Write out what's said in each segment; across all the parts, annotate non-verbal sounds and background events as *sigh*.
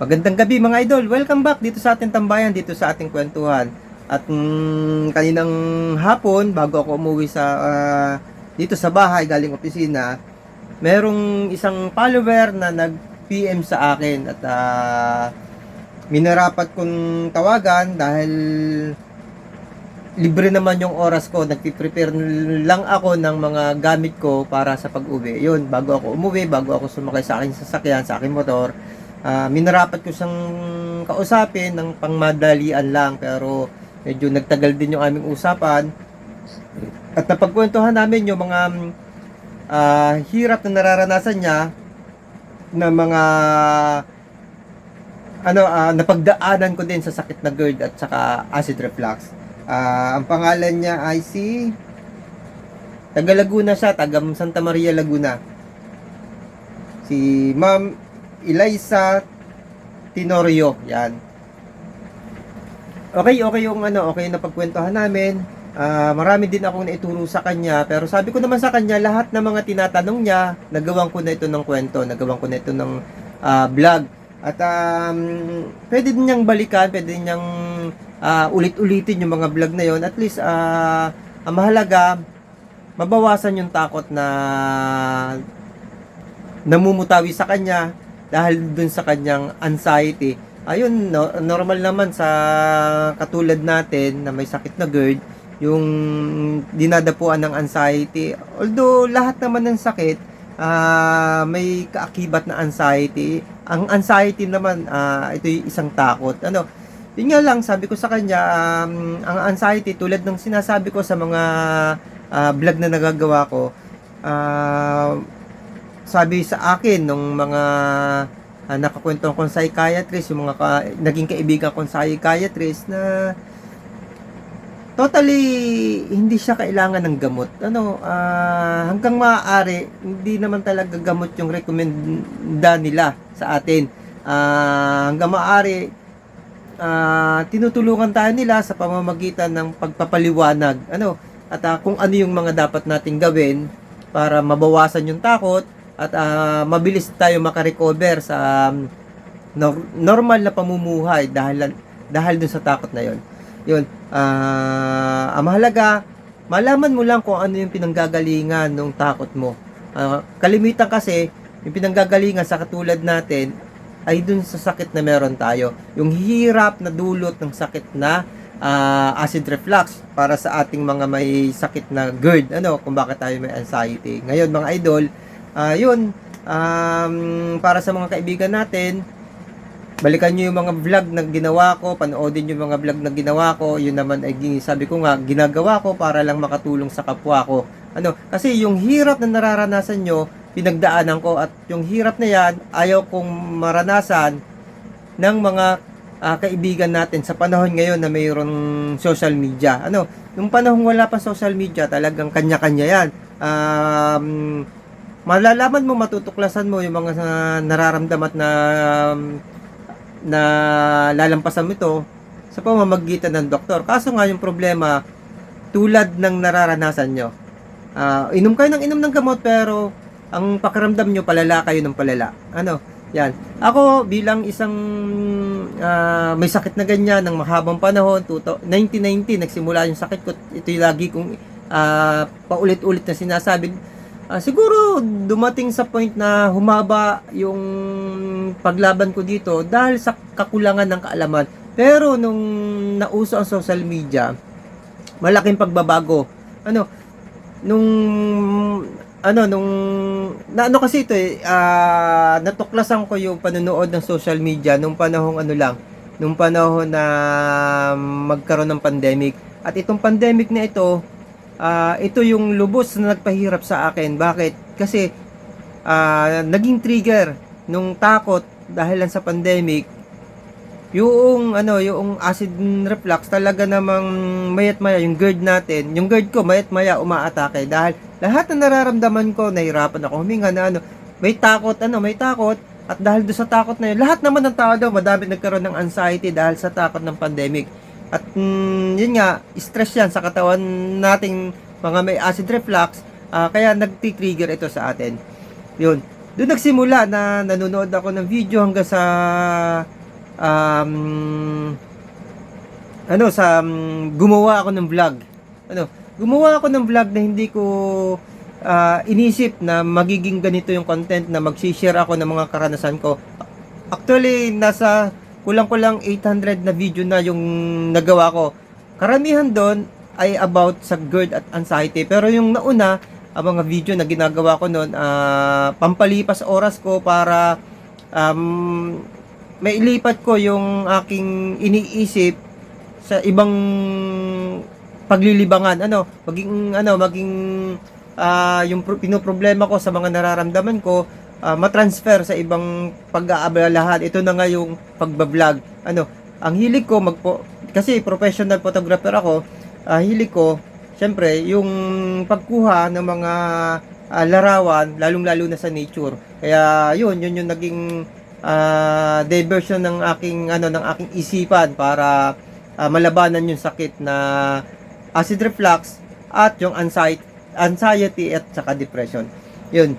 Magandang gabi mga idol. Welcome back dito sa ating tambayan, dito sa ating kwentuhan. At mm, kaninang hapon, bago ako umuwi sa ah, dito sa bahay galing opisina, merong isang follower na nag-PM sa akin at ah, minarapat kong tawagan dahil libre naman yung oras ko. Nagpiprepare lang ako ng mga gamit ko para sa pag-uwi. Yun, bago ako umuwi, bago ako sumakay sa aking sasakyan, sa aking motor, ah, minarapat ko siyang kausapin ng pangmadalian lang. Pero medyo nagtagal din yung aming usapan. At napagkwentuhan namin yung mga ah, hirap na nararanasan niya na mga ano ah, napagdaanan ko din sa sakit na GERD at saka acid reflux. Ah, ang pangalan niya ay si taga Laguna siya, taga Santa Maria Laguna. Si Ma'am Eliza Tenorio, yan. Okay, okay yung ano, okay na pagkwentuhan namin. Ah, marami din akong naituro sa kanya, pero sabi ko naman sa kanya, lahat ng mga tinatanong niya, nagawan ko na ito ng kwento, nagawan ko na ito ng ah, vlog. At um, pwede din niyang balikan, pwede din niyang ah, ulit-ulitin yung mga vlog na yon. At least, ah, ang mahalaga, mabawasan yung takot na namumutawi sa kanya dahil dun sa kanyang anxiety. Ayun, no, normal naman sa katulad natin na may sakit na GERD, yung dinadapuan ng anxiety. Although lahat naman ng sakit, ah, may kaakibat na anxiety. Ang anxiety naman, ah, ito yung isang takot. Ano, yun nga lang, sabi ko sa kanya, um, ang anxiety, tulad ng sinasabi ko sa mga ah, vlog na nagagawa ko, ah, sabi sa akin nung mga uh, nakakwento kong psychiatrist, yung mga ka- naging kaibigan kong psychiatrist na totally hindi siya kailangan ng gamot. Ano, ah, hanggang maaari, hindi naman talaga gamot yung recommenda nila sa atin. Ah, hanggang maaari, ah, tinutulungan tayo nila sa pamamagitan ng pagpapaliwanag. Ano, at ah, kung ano yung mga dapat nating gawin para mabawasan yung takot at ah, mabilis tayo makarecover sa um, nor- normal na pamumuhay dahil dahil dun sa takot na yon. Yun, ah, ang mahalaga, malaman mo lang kung ano yung pinanggagalingan ng takot mo. Ah, kalimitan kasi, yung pinanggagalingan sa katulad natin, ay dun sa sakit na meron tayo. Yung hirap na dulot ng sakit na ah, acid reflux para sa ating mga may sakit na GERD. Ano, kung bakit tayo may anxiety. Ngayon, mga idol, ah, yun, um, para sa mga kaibigan natin, balikan nyo yung mga vlog na ginawa ko, panoodin yung mga vlog na ginawa ko, yun naman ay sabi ko nga, ginagawa ko para lang makatulong sa kapwa ko. Ano, kasi yung hirap na nararanasan nyo, pinagdaanan ko at yung hirap na yan, ayaw kong maranasan ng mga ah, kaibigan natin sa panahon ngayon na mayroong social media. Ano, nung panahon wala pa social media, talagang kanya-kanya yan. Um, malalaman mo, matutuklasan mo yung mga ah, nararamdaman na na lalampasan mo ito sa pamamagitan ng doktor. Kaso nga yung problema, tulad ng nararanasan nyo, ah, inom kayo ng inom ng gamot pero ang pakiramdam nyo palala kayo ng palala. Ano? Yan. Ako bilang isang ah, may sakit na ganyan ng mahabang panahon, tuto, 1990 nagsimula yung sakit ko. Ito yung lagi kong ah, paulit-ulit na sinasabi. Ah, siguro dumating sa point na humaba yung paglaban ko dito dahil sa kakulangan ng kaalaman. Pero nung nauso ang social media, malaking pagbabago. Ano, nung ano nung na ano kasi ito eh ah, natuklasan ko yung panonood ng social media nung panahong ano lang nung panahon na magkaroon ng pandemic at itong pandemic na ito ah, ito yung lubos na nagpahirap sa akin. Bakit? Kasi ah, naging trigger nung takot dahil lang sa pandemic. Yung ano yung acid reflux talaga namang mayat maya yung GERD natin yung GERD ko mayat maya umaatake. Dahil lahat na nararamdaman ko nahirapan ako huminga na ano may takot ano may takot. At dahil do sa takot na yun lahat naman ng tao daw madami nagkaroon ng anxiety dahil sa takot ng pandemic at mm, yun nga stress yan sa katawan nating mga may acid reflux ah, kaya nagti-trigger ito sa atin yun doon nagsimula na nanonood ako ng video hanggang sa um, ano sa um, gumawa ako ng vlog. Ano, gumawa ako ng vlog na hindi ko ah, inisip na magiging ganito yung content na mag-share ako ng mga karanasan ko. Actually, nasa kulang-kulang 800 na video na yung nagawa ko. Karamihan doon ay about sa GERD at anxiety. Pero yung nauna, ang mga video na ginagawa ko noon, ah, pampalipas oras ko para um, mailipat ko yung aking iniisip sa ibang paglilibangan. Ano, maging ano, maging ah, yung pro- pinoproblema ko sa mga nararamdaman ko, ah, matransfer sa ibang pag-aabalahan. Ito na nga yung pagbablog. Ano, ang hilig ko magpo kasi professional photographer ako, ah, hilig ko syempre yung pagkuha ng mga ah, larawan lalong-lalo na sa nature. Kaya yun, yun yung naging ah, diversion ng aking ano ng aking isipan para ah, malabanan yung sakit na acid reflux at yung anxiety, anxiety at saka depression. Yun.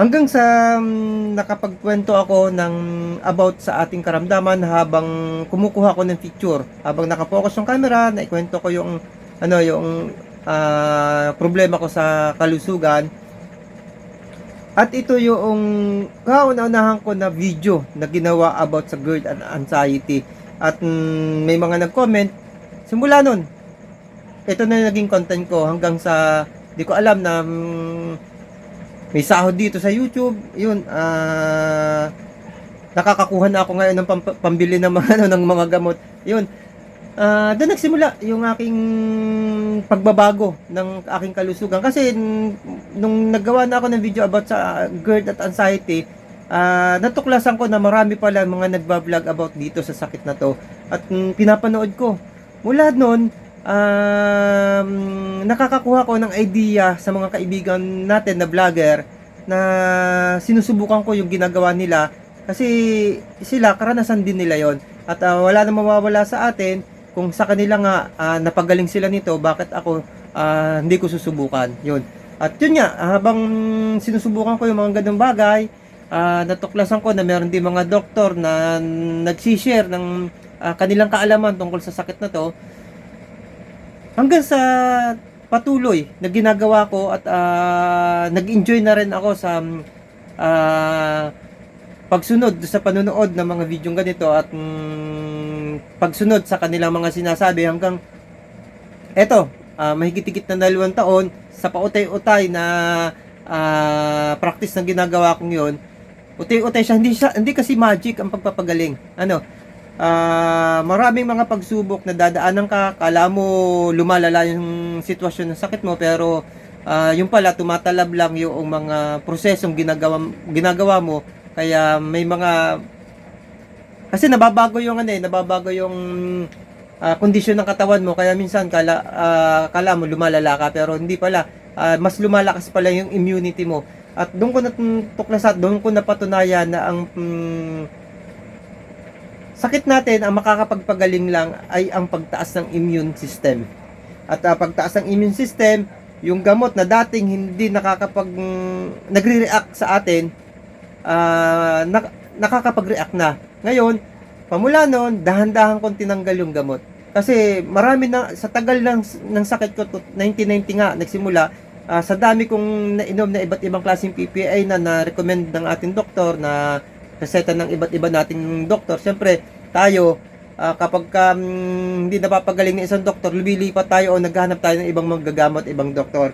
Hanggang sa mm, nakapagkwento ako ng about sa ating karamdaman habang kumukuha ko ng picture, habang nakapokus yung camera, naikwento ko yung ano yung ah, problema ko sa kalusugan. At ito yung kauna-unahan ko na video na ginawa about sa GERD and anxiety. At mm, may mga nag-comment, simula nun, ito na yung naging content ko hanggang sa, di ko alam na mm, may sahod dito sa YouTube, yun, ah, nakakakuha na ako ngayon ng pam- pambili ng mga, *laughs* ano, ng mga gamot. Yun, Ah, doon nagsimula yung aking pagbabago ng aking kalusugan kasi nung naggawa na ako ng video about sa GERD at anxiety, ah, natuklasan ko na marami pala mga nagbablog about dito sa sakit na to at mm, pinapanood ko. Mula noon, um, nakakakuha ko ng idea sa mga kaibigan natin na vlogger na sinusubukan ko yung ginagawa nila kasi sila karanasan din nila yon at ah, wala na mawawala sa atin kung sa kanila nga ah, napagaling sila nito bakit ako ah, hindi ko susubukan? Yun. At yun nga habang sinusubukan ko yung mga ganung bagay ah, natuklasan ko na meron din mga doktor na nagsishare ng ah, kanilang kaalaman tungkol sa sakit na to hanggang sa patuloy na ginagawa ko at ah, nag-enjoy na rin ako sa ah, pagsunod sa panonood ng mga video ganito at mm, pagsunod sa kanilang mga sinasabi hanggang eto, ah, mahigit-higit na dalawang taon sa pautay-utay na ah, practice na ginagawa kong yon utay-utay siya. Hindi siya hindi kasi magic ang pagpapagaling. Ano ah, maraming mga pagsubok na dadaanan ka. Kala mo lumalala yung sitwasyon ng sakit mo pero ah, yung pala tumatalab lang yung mga prosesong ginagawa ginagawa mo. Kaya may mga kasi nababago yung ano eh, nababago yung kondisyon ng katawan mo. Kaya minsan kala ah, kala mo lumalala ka pero hindi pala. Ah, mas lumalakas pala yung immunity mo. At doon ko natuklasan doon ko napatunayan na ang mm, sakit natin ang makakapagpagaling lang ay ang pagtaas ng immune system at ah, pagtaas ng immune system yung gamot na dating hindi nakakapag nagre-react sa atin ah, nak- nakakapag-react na. Ngayon, pamula noon, dahan-dahan kong tinanggal yung gamot. Kasi marami na, sa tagal ng, ng sakit ko, to- 1990 nga, nagsimula, ah, sa dami kong nainom na iba't ibang klaseng PPI na na-recommend ng ating doktor, na reseta ng iba't iba nating doktor, syempre, tayo, ah, kapag ka, mm, hindi napapagaling ng isang doktor, lumilipat tayo o naghahanap tayo ng ibang manggagamot, ibang doktor.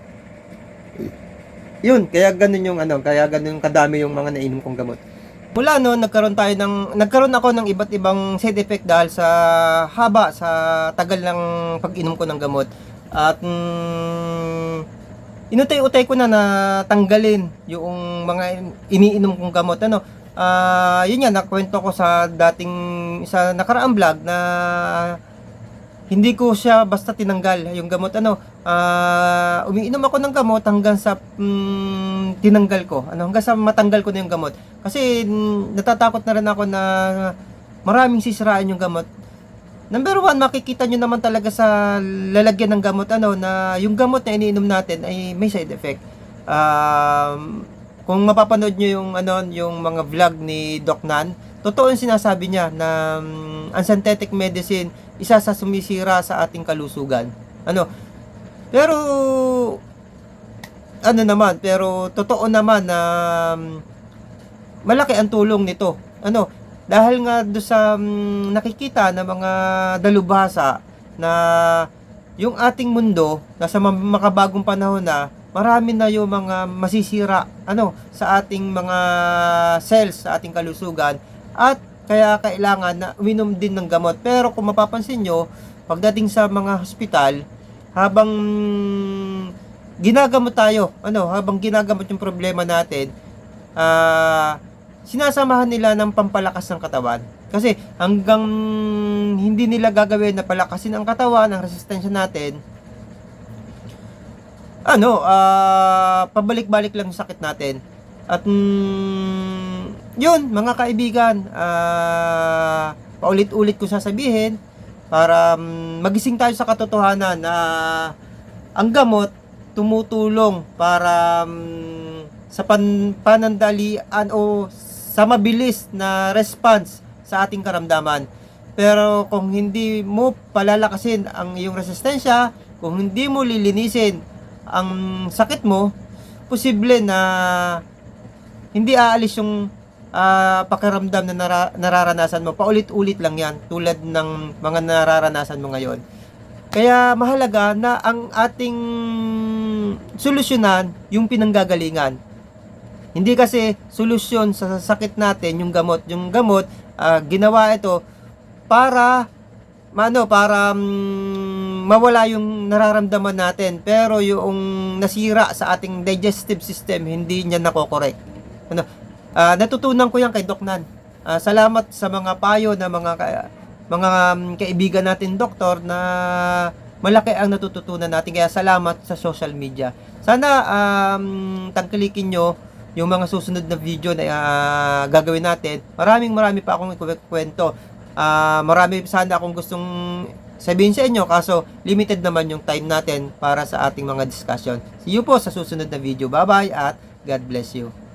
Yun, kaya ganun yung ano, kaya ganun kadami yung mga nainom kong gamot. Mula no, nagkaroon tayo ng nagkaroon ako ng iba't ibang side effect dahil sa haba sa tagal ng pag-inom ko ng gamot. At mm, inutay-utay ko na na tanggalin yung mga iniinom kong gamot ano. Ah, yun nga nakwento ko sa dating sa nakaraang vlog na hindi ko siya basta tinanggal. Yung gamot ano ah umiinom ako ng gamot hanggang sa mm, tinanggal ko. Ano hanggang sa matanggal ko na yung gamot. Kasi mm, natatakot na rin ako na maraming sisiraan yung gamot. Number one makikita nyo naman talaga sa lalagyan ng gamot ano na yung gamot na iniinom natin ay may side effect. Um, kung mapapanood nyo yung ano yung mga vlog ni Doc Nan, totoo yung sinasabi niya na um, ang synthetic medicine isa sa sumisira sa ating kalusugan. Ano? Pero ano naman, pero totoo naman na um, malaki ang tulong nito. Ano? Dahil nga do sa um, nakikita ng mga dalubhasa na yung ating mundo nasa ma- makabagong panahon na marami na yung mga masisira ano sa ating mga cells sa ating kalusugan. At kaya kailangan na uminom din ng gamot. Pero kung mapapansin nyo pagdating sa mga hospital habang ginagamot tayo ano habang ginagamot yung problema natin ah sinasamahan nila ng pampalakas ng katawan. Kasi hanggang hindi nila gagawin na palakasin ang katawan ang resistensya natin ano, ah pabalik-balik lang sakit natin. At mm, yun, mga kaibigan, ah paulit-ulit ko sasabihin para mm, magising tayo sa katotohanan na ang gamot tumutulong para mm, sa pan, panandalian o sa mabilis na response sa ating karamdaman. Pero kung hindi mo palalakasin ang iyong resistensya, kung hindi mo lilinisin ang sakit mo, posible na hindi aalis yung ah, pakiramdam na nara- nararanasan mo. Paulit-ulit lang yan, tulad ng mga nararanasan mo ngayon. Kaya mahalaga na ang ating solusyonan yung pinanggagalingan. Hindi kasi solusyon sa sakit natin yung gamot. Yung gamot, ah, ginawa ito para mano para mm, mawala yung nararamdaman natin pero yung nasira sa ating digestive system hindi niya nakokorek. Ano? ah, natutunan ko yan kay Doc Nan. Ah, salamat sa mga payo na mga ka- mga mm, kaibigan natin doktor na malaki ang natututunan natin kaya salamat sa social media. Sana um, tangkilikin nyo yung mga susunod na video na ah, gagawin natin. Maraming marami pa akong ikukwento. Ah, marami sana akong gustong sabihin sa inyo kaso limited naman yung time natin para sa ating mga discussion. See you po sa susunod na video. Bye-bye at God bless you.